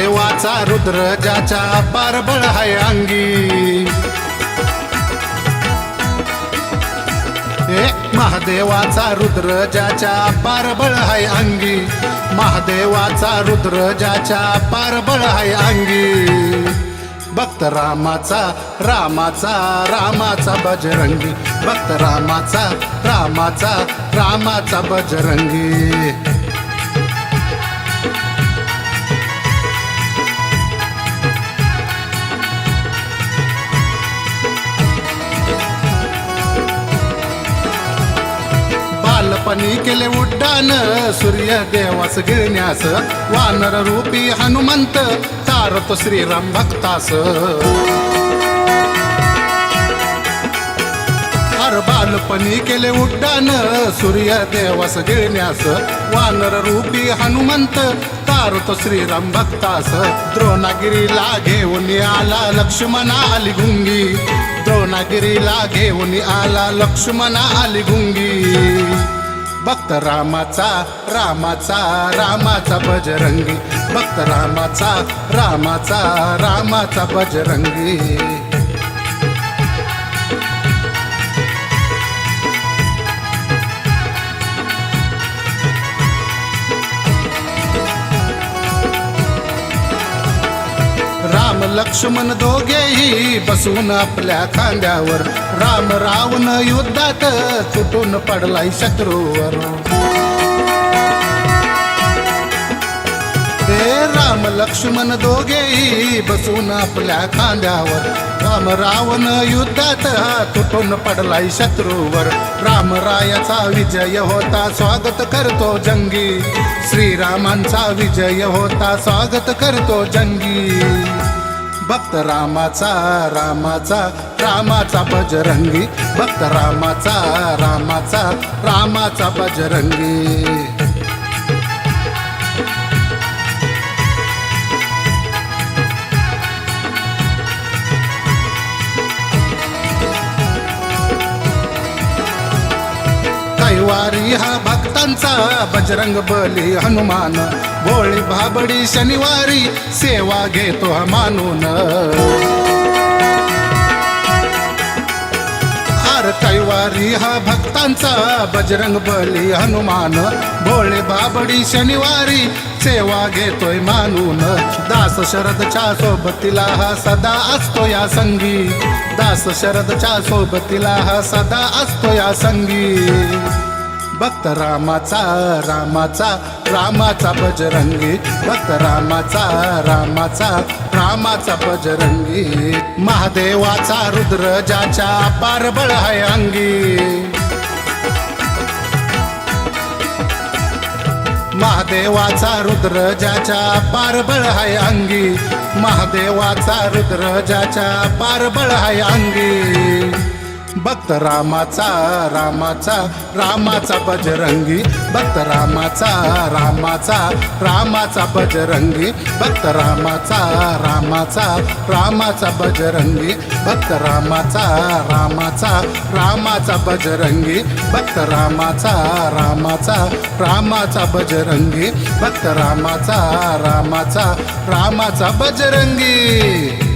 देवाचा रुद्र ज्याच्या पारबळ हाय अंगी. महादेवाचा रुद्र ज्याच्या पारबळ हाय अंगी. महादेवाचा रुद्र ज्याच्या पारबळ हाय अंगी. भक्त रामाचा रामाचा रामाचा बजरंगी. भक्त रामाचा रामाचा रामाचा बजरंगी. बालपणी केले उड्डाण. सूर्य देवास गिळण्यास वानर रूपी हनुमंत. तारतो श्रीराम भक्तास. हर बालपणी केले उड्डाण. सूर्य देवास गिळण्यास वानर रूपी हनुमंत. तारतो श्रीराम भक्तास. द्रोणागिरीला घेऊन आला लक्ष्मणा आली गुंगी द्रोणागिरीला घेऊन आला लक्ष्मणा आली गुंगी भक्त रामाचा रामाचा रामाचा बजरंगी. भक्त रामाचा रामाचा रामाचा बजरंगी. लक्ष्मण दोघेही बसून आपल्या खांद्यावर. राम रावण युद्धात तुटून पडलाय शत्रूवर. ते राम लक्ष्मण दोघेही बसून आपल्या खांद्यावर. राम रावण युद्धात तुटून पडलाय शत्रूवर. रामरायाचा विजय होता स्वागत करतो जंगी. श्रीरामांचा विजय होता स्वागत करतो जंगी. भक्त रामाचा रामाचा रामाचा बजरंगी. भक्त रामाचा रामाचा रामाचा बजरंगी. कैवारी हा भक्त भक्तांचा बजरंग बली हनुमान भोळी भाबडी शनिवारी सेवा घेतो मानून. कैवारी हा भक्तांचा बजरंग बली हनुमान भोळे बाबडी शनिवारी सेवा घेतोय मानून. दास शरदच्या सोबतीला हा सदा असतो या संगी. दास शरदच्या सोबतीला हा सदा असतो या संगी. भक्त रामाचा रामाचा रामाचा बजरंगी. भक्त रामाचा रामाचा रामाचा बजरंगी. महादेवाचा रुद्र ज्याच्या पारबळ हाय अंगी. महादेवाचा रुद्र ज्याच्या पारबळ हाय अंगी. महादेवाचा रुद्र ज्याच्या पारबळ हाय अंगी. भक्त रामाचा रामाचा रामाचा बजरंगी. भक्त रामाचा रामाचा रामाचा बजरंगी. भक्त रामाचा रामाचा रामाचा बजरंगी. भक्त रामाचा रामाचा रामाचा बजरंगी. भक्त रामाचा रामाचा रामाचा बजरंगी. भक्त रामाचा रामाचा रामाचा बजरंगी.